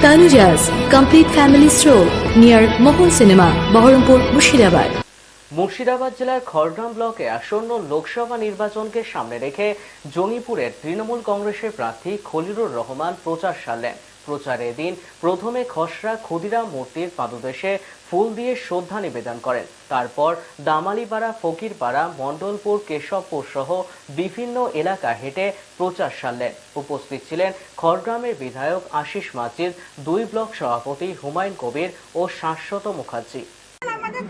Tanuja's complete family stroll near Mohan Cinema, Baharampur Mushirabad. Murshidabad জেলার খড়গ্রাম ব্লকে আসন্ন লোকসভা নির্বাচনকে সামনে রেখে জঙ্গিপুরের তৃণমূল কংগ্রেসের প্রার্থী খলিলুর রহমান প্রচার সারলেন প্রচারে দিন। প্রথমে খসড়া ক্ষুদিরাম মূর্তির পাদদেশে ফুল দিয়ে শ্রদ্ধা নিবেদন করেন। তারপর দামালিপাড়া ফকিরপাড়া মণ্ডলপুর কেশবপুর সহ বিভিন্ন এলাকা হেঁটে প্রচার সারলেন। উপস্থিত ছিলেন খড়গ্রামের বিধায়ক আশিস মাজিদ দুই ব্লক সভাপতি হুমায়ুন কবির ও শাশ্বত মুখার্জি। আমাদের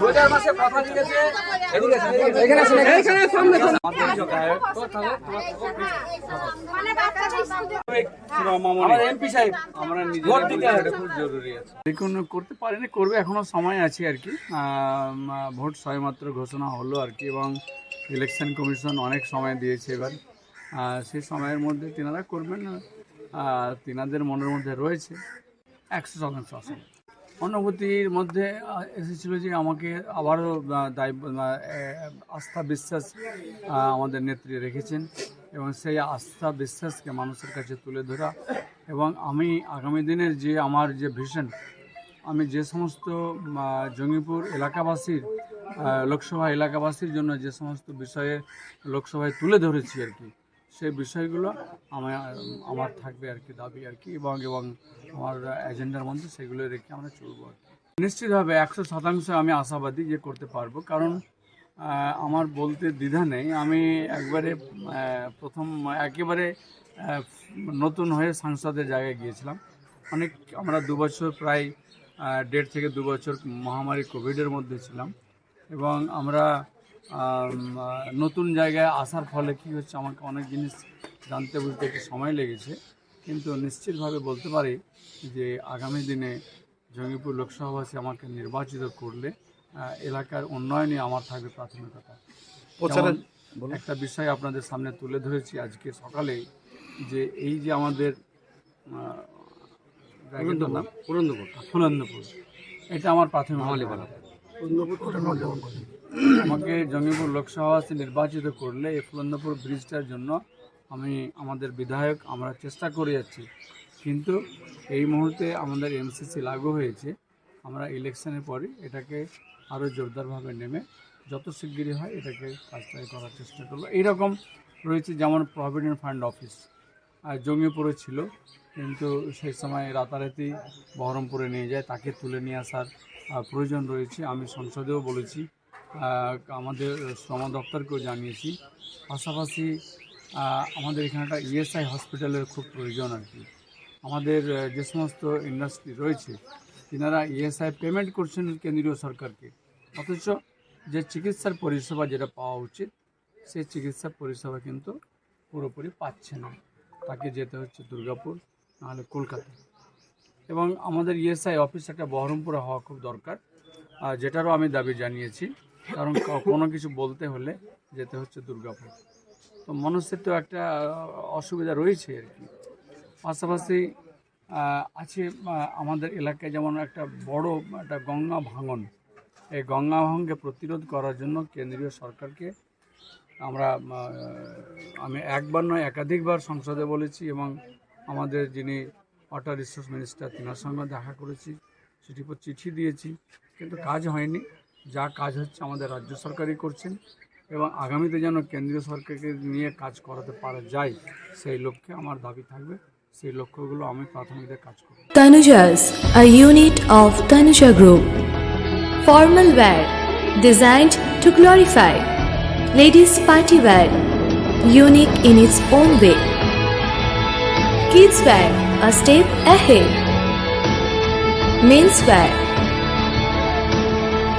রোজার মাসে কথা দিয়েছে এদিকে এখানে সামনে সামনে। মানে বাচ্চাদের স্কুলে আমার এমপি সাহেব আমরা ভোট নিজেরা দিতে বলছি হবে। এটা খুব জরুরি আছে। দেখুন করতে পারিনি করবে এখনও সময় আছে আর কি। ভোট সবেমাত্র ঘোষণা হলো আর কি এবং ইলেকশন কমিশন অনেক সময় দিয়েছে এবার। সেই সময়ের মধ্যে তিনারা করবেন তিনাদের মনের মধ্যে রয়েছে। একশো শতাংশ আসন। অনুভূতির মধ্যে এসেছিল যে আমাকে আবারও দায় আস্থা বিশ্বাস আমাদের নেত্রী রেখেছেন এবং সেই আস্থা বিশ্বাসকে মানুষের কাছে তুলে ধরা এবং আমি আগামী দিনের যে আমার যে ভিশন আমি যে সমস্ত জঙ্গিপুর এলাকাবাসীর লোকসভা এলাকাবাসীর জন্য যে সমস্ত বিষয়ে লোকসভায় তুলে ধরেছি আর কি সেই বিষয়গুলো আমার আমার থাকবে আর কি দাবি আর কি এবং এবং আমার এজেন্ডার মধ্যে সেগুলো রেখে আমরা চলবো আর কি। নিশ্চিতভাবে একশো শতাংশ আমি আশাবাদী যে করতে পারব। কারণ আমার বলতে দ্বিধা নেই। আমি একবারে প্রথম, একেবারে নতুন হয়ে সাংসদের জায়গায় গিয়েছিলাম। অনেক, আমরা দু বছর প্রায় দেড় থেকে দু বছর মহামারী কোভিডের মধ্যে ছিলাম। এবং আমরা নতুন জায়গায় আসার ফলে কি হচ্ছে আমাকে অনেক জিনিস জানতে বুঝতে একটু সময় লেগেছে। কিন্তু নিশ্চিতভাবে বলতে পারি যে আগামী দিনে জঙ্গিপুর লোকসভাবাসী আমাকে নির্বাচিত করলে এলাকার উন্নয়নে আমার থাকবে প্রাথমিকতা। একটা বিষয় আপনাদের সামনে তুলে ধরেছি আজকে সকালে যে এই যে আমাদের ফুলন্দপুর এটা আমার প্রাথমিক আমাকে জঙ্গিপুর লোকসভাবাসী নির্বাচিত করলে এই ফুলন্দপুর ব্রিজটার জন্য আমি আমাদের বিধায়ক আমরা চেষ্টা করে যাচ্ছি। কিন্তু এই মুহূর্তে আমাদের এমসিসি লাগু হয়েছে। আমরা ইলেকশনের পরে এটাকে আরও জোরদারভাবে নেমে যত শিগগিরই হয় এটাকে কাজটাই করার চেষ্টা করব। এইরকম রয়েছে যেমন প্রভিডেন্ট ফান্ড অফিস আর জঙ্গিপুরে ছিল, কিন্তু সেই সময় রাতারাতি বহরমপুরে নিয়ে যায়, তাকে তুলে নিয়ে আসার প্রয়োজন রয়েছে। আমি সংসদেও বলেছি আমাদের শ্রম দপ্তরকেও জানিয়েছি। পাশাপাশি আমাদের এখানে একটা ইএসআই হসপিটালের খুব প্রয়োজন আর কি। আমাদের যে সমস্ত ইন্ডাস্ট্রি রয়েছে, তিনারা ইএসআই পেমেন্ট করছেন কেন্দ্রীয় সরকারকে। অথচ যে চিকিৎসার পরিষেবা যেটা পাওয়া উচিত, সেই চিকিৎসা পরিষেবা কিন্তু পুরোপুরি পাচ্ছে না। তাকে যেতে হচ্ছে দুর্গাপুর, নাহলে কলকাতা। এবং আমাদের ইএসআই অফিস একটা বহরমপুরে হওয়া খুব দরকার যেটারও আমি দাবি জানিয়েছি। কারণ কোনো কিছু বলতে হলে যেতে হচ্ছে দুর্গাপুর। তো মানুষের তো একটা অসুবিধা রয়েছে আর কি। পাশাপাশি আছে আমাদের এলাকায় যেমন একটা বড় একটা গঙ্গা ভাঙন, এই গঙ্গা ভাঙনকে প্রতিরোধ করার জন্য কেন্দ্রীয় সরকারকে আমরা আমি একবার নয়, একাধিকবার সংসদে বলেছি এবং আমাদের যিনি ওয়াটার রিসোর্স মিনিস্টার, তেনার সঙ্গে দেখা করেছি চিঠি চিঠি দিয়েছি, কিন্তু কাজ হয়নি। যা কাজ হচ্ছে আমাদের রাজ্য সরকারই করছেন এবং আগামীতে যেন কেন্দ্রীয় সরকারকে নিয়ে কাজ করাতে পারা যায়, সেই লক্ষ্যে আমার দাবি থাকবে। সেই লক্ষ্যগুলো আমি প্রাথমিকদের কাজ করব। Tanuja's a unit of Tanuja group formal wear designed to glorify ladies party wear unique in its own way kids wear a step ahead men's wear